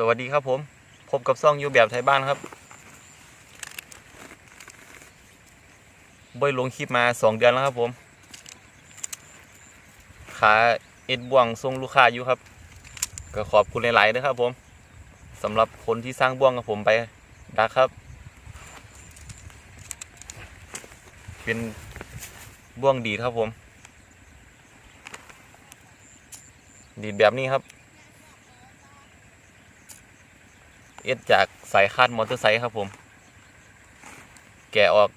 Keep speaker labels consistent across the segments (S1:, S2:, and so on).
S1: สวัสดีครับผม พบกับซ่องอยู่แบบไทยบ้านครับบ่อยลงคลิปมาสองเดือนแล้วครับผม ขาเอ็ดบ่วงทรงลูกค้าอยู่ครับ ก็ขอบคุณหลายๆนะครับผมสำหรับคนที่สร้างบ่วงกับผมไปดักครับ เป็นบ่วงดีครับผม ดีแบบนี้ครับ เอ็ดจากสายคาดมอเตอร์ไซค์ครับผม แกะออก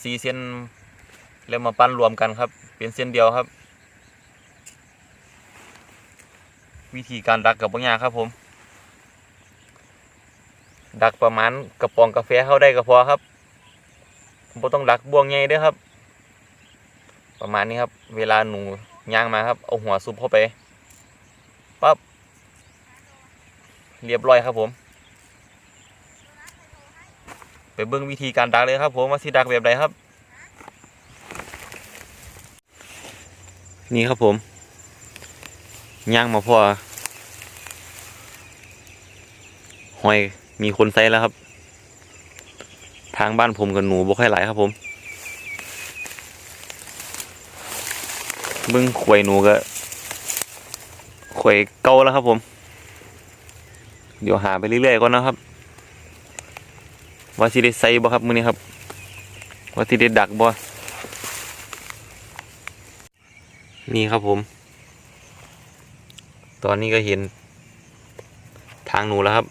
S1: ซีเส้นแล้วมาปั้นรวมกันครับ เป็นเส้นเดียวครับ วิธีการดักกับบางอย่างครับผม ดักประมาณกระป๋องกาแฟเข้าได้ก็พอครับผมต้องดักบ่วงใหญ่ด้วยครับ ประมาณนี้ครับ เวลาหนูย่างมาครับเอาหัวซุปเข้าไปปั๊บเรียบร้อยครับผม ไปเบิ่งวิธีการดักเลยครับผมว่าสิดักแบบใดครับ นี่ครับผมย่างมาพอหอยมีคนใส่แล้วครับ ทางบ้านผมกับหนูบ่ค่อยหลครับผมเบิ่งขวยหนูก็ขวยเก่าแล้วครับผม เดี๋ยวหาไปเรื่อยๆก่อนนะครับ ว่าสิได้ใส่บ่ครับมื้อนี้ครับว่าสิได้ดักบ่นี่ครับผม ตอนนี้ก็เห็น ทางหนูแล้วครับ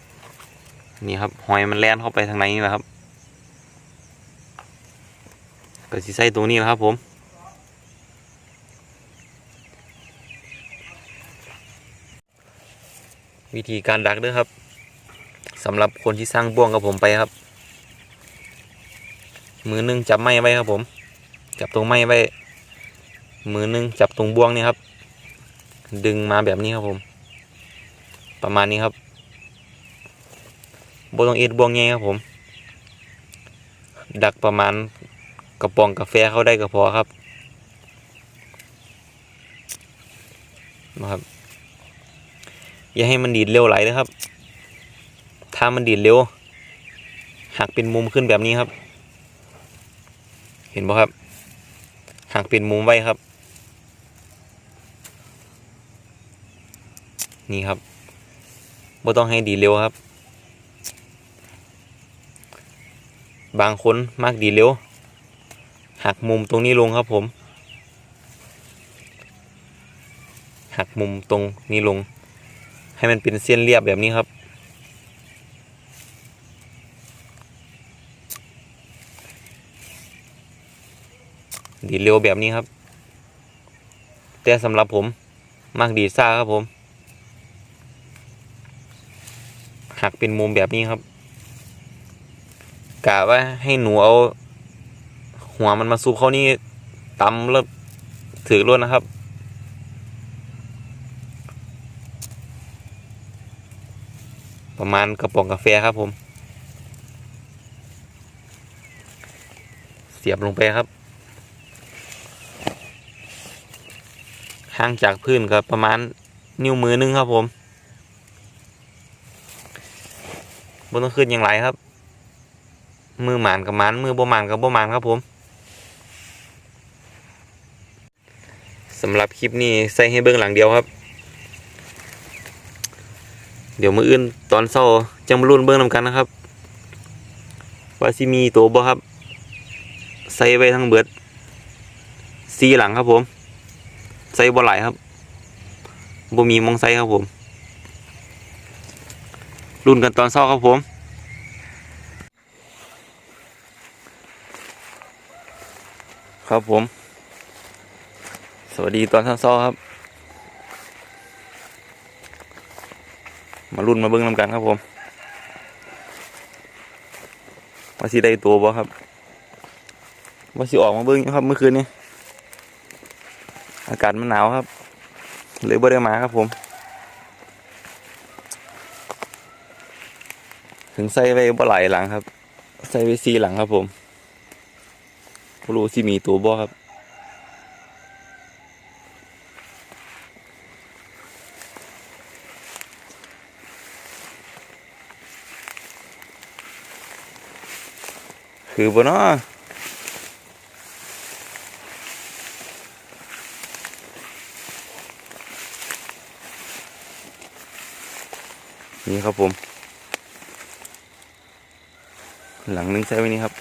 S1: นี่ครับหอยมันแล่นเข้าไปทางในนี่แหละครับ ก็สิใส่ตรงนี้นะครับผมวิธีการดักเด้อครับสำหรับคนที่สร้างบ่วงกับผมไปครับ มือหนึงจับไม้ไว้ครับผม จับตรงไม้ไว้ มือหนึงจับตรงบ่วงนี่ครับ ดึงมาแบบนี้ครับผม ประมาณนี้ครับบ่ต้องเอ็ดบ่วงใหญ่ครับผม ดักประมาณกระป๋องกาแฟเข้าได้ก็พอครับนะครับ อย่าให้มันดีดเร็วไหลนะครับ ถ้ามันดีดเร็วหักเป็นมุมขึ้นแบบนี้ครับ เห็นบ่ครับหักเป็นมุมไว้ครับ นี่ครับบ่ต้องให้ดีเร็วครับ บางคนมากดีเร็วหักมุมตรงนี้ลงครับผมหักมุมตรงนี้ลง ให้มันเป็นเส้นเรียบแบบนี้ครับ ดีดเร็วแบบนี้ครับ แต่สำหรับผมมากดีดซ่าครับผม หักเป็นมุมแบบนี้ครับกะว่าให้หนูเอาหัวมันมาซุบเขานี่ตำแล้วถือรวดนะครับ ประมาณกระป๋องกาแฟครับผม เสียบลงไปครับ ห่างจากพื้นก็ประมาณนิ้วมือนึงครับผมบนต้องขึ้นอย่างไรครับ มือหมานกับมันมือบ่หมานกับบ่หมานครับผมสำหรับคลิปนี้ใส่ให้เบื้องหลังเดียวครับ เดี๋ยวมืออื่นตอนเช้าจังมารุ่นเบื้องนำกันนะครับว่าสิมีตัวบ่ครับ ใส่ไว้ทั้งเบิดสีหลังครับผม ใส่บ่หลายครับบ่มีมองใส่ครับผม รุ่นกันตอนเช้าครับผมครับผม สวัสดีตอนเช้าๆครับ มารุ่นมาเบิ้งนำกันครับผมว่าสิได้ตัวบ่ครับว่าสิออกมาเบิ้งอยู่ครับเมื่อคืนนี้ อากาศมันหนาวครับ หรือบ่ได้มาครับผม ถึงใส่ไว้บ่ไหลหลังครับ ใส่ไว้ซีหลังครับผมรู้สิมีตัวบ่ครับคือบ่เนาะ นี่ครับผม หลังนึงใส่ไว้นี่ครับ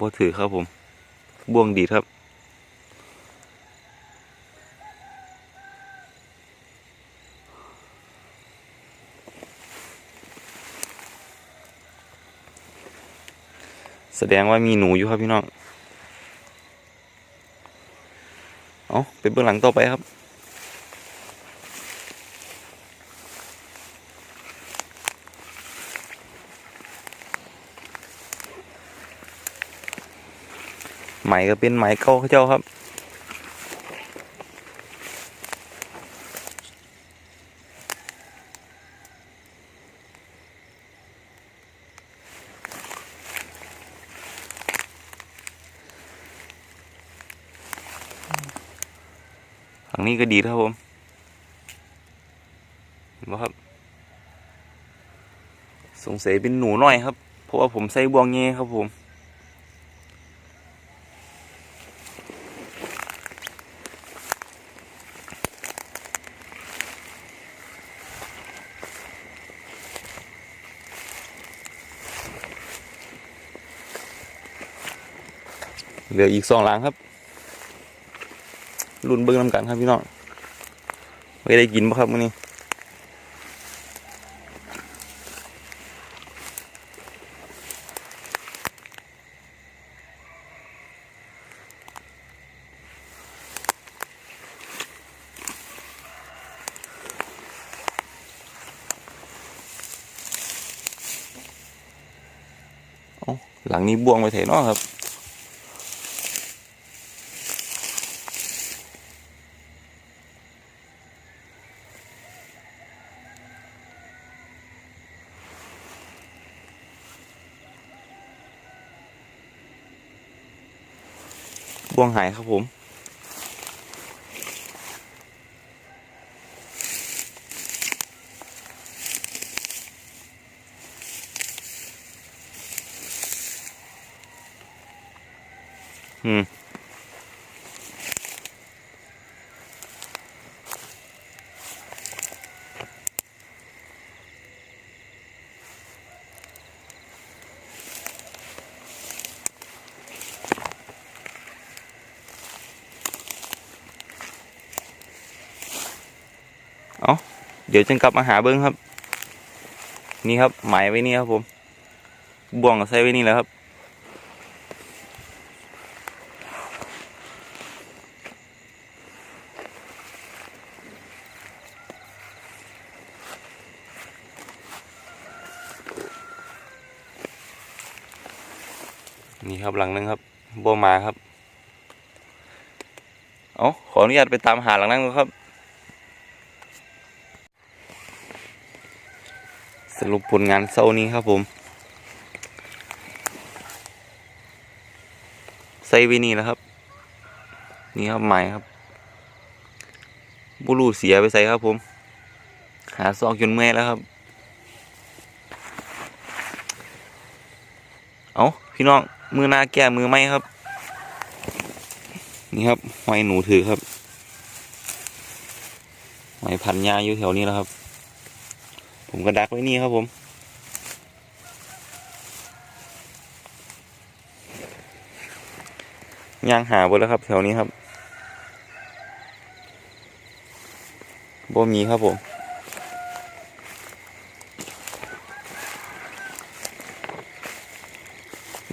S1: บ่ถือครับผม บ่วงดีครับแสดงว่ามีหนูอยู่ครับพี่น้อง เอาเปเบื้องหลังต่อไปครับไหมก็เป็นไหมเก่าเขาเจ้าครับ ฝั่งนี้ก็ดีครับผมเห็นไหมครับ สงสัยเป็นหนูน้อยครับ เพราะว่าผมใส่บวงเงี้ครับผมเหลืออีกสองหลังครับ รุ่นเบิ้งน้ำกันครับพี่น้องไม่ได้กินปะครับมื้อนี้หลังนี้บวงไปเถอะเนาะครับ วงหายครับผม ดี๋ยวจึงกลับมาหาเบิ้งครับ นี่ครับหมายไว้นี่ครับผม บ่วงก็ใส่ไว้นี่แหล้วครับ นี่ครับหลังนึงครับบ่มาครับ เอาขออนุญาตไปตามหาหลังนั้นก่อนครับ สรุปผลงานเศร้านี้ครับผมใส่ไวินี่แล้วครับ นี่ครับไม้ครับบุรูเสียไปใส่ครับผม หาซอกจนเมื่อยแล้วครับ เอาพี่น้องมือหน้าแก้มือไหมครับ นี่ครับหอยหนูถือครับหอยพันยาอยู่แถวนี้แล้วครับ ผมก็ดักไว้นี่ครับผมย่างหาบนแล้วครับ แถวนี้ครับบ่มีครับผม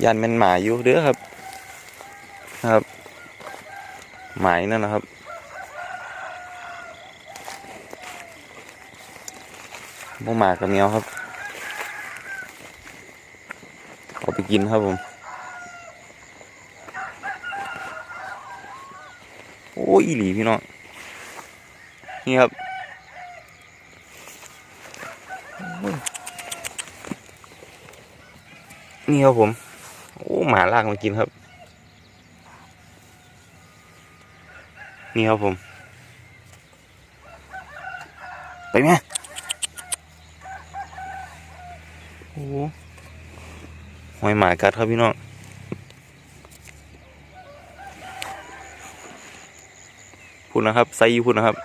S1: ยันเป็นหมาอยู่เด้อครับ ครับ หมายนั่นนะครับ พวกหมากับแมวครับเอาไปกินครับผม โอ้ยหลีพี่น้อง นี่ครับนี่ครับผม โอ้หมาลากมากินครับ นี่ครับผม ไปไหม อ้ หอยหมากัดครับพี่น้องพูดนะครับไซส์พูดนะครับ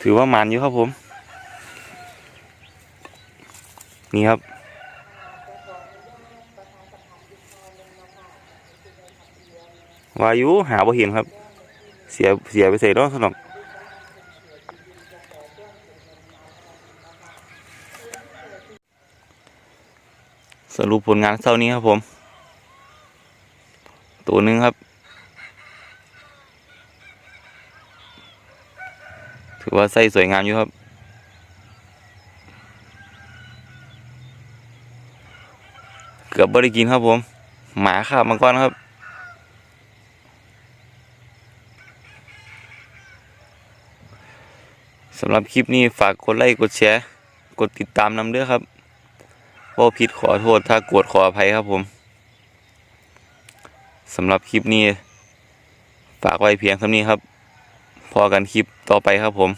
S1: ถือว่ามันอยู่ครับผม นี่ครับวายุหาบ่เห็นครับ เสียเสียไปใส่รอบสนอง รุปผลงานเช้านี้ครับผม ตัวหนึ่งครับ ถือว่าไส้สวยงามอยู่ครับเกือบบริกินครับผม หมาขาบมาก่อนครับ สำหรับคลิปนี้ฝากกดไลค์กดแชร์ กดติดตามนำเด้อครับ ว่าผิดขอโทษถ้ากวดขออภัยครับผมสำหรับคลิปนี้ ฝากไว้เพียงเท่านี้ครับ พอกันคลิปต่อไปครับผม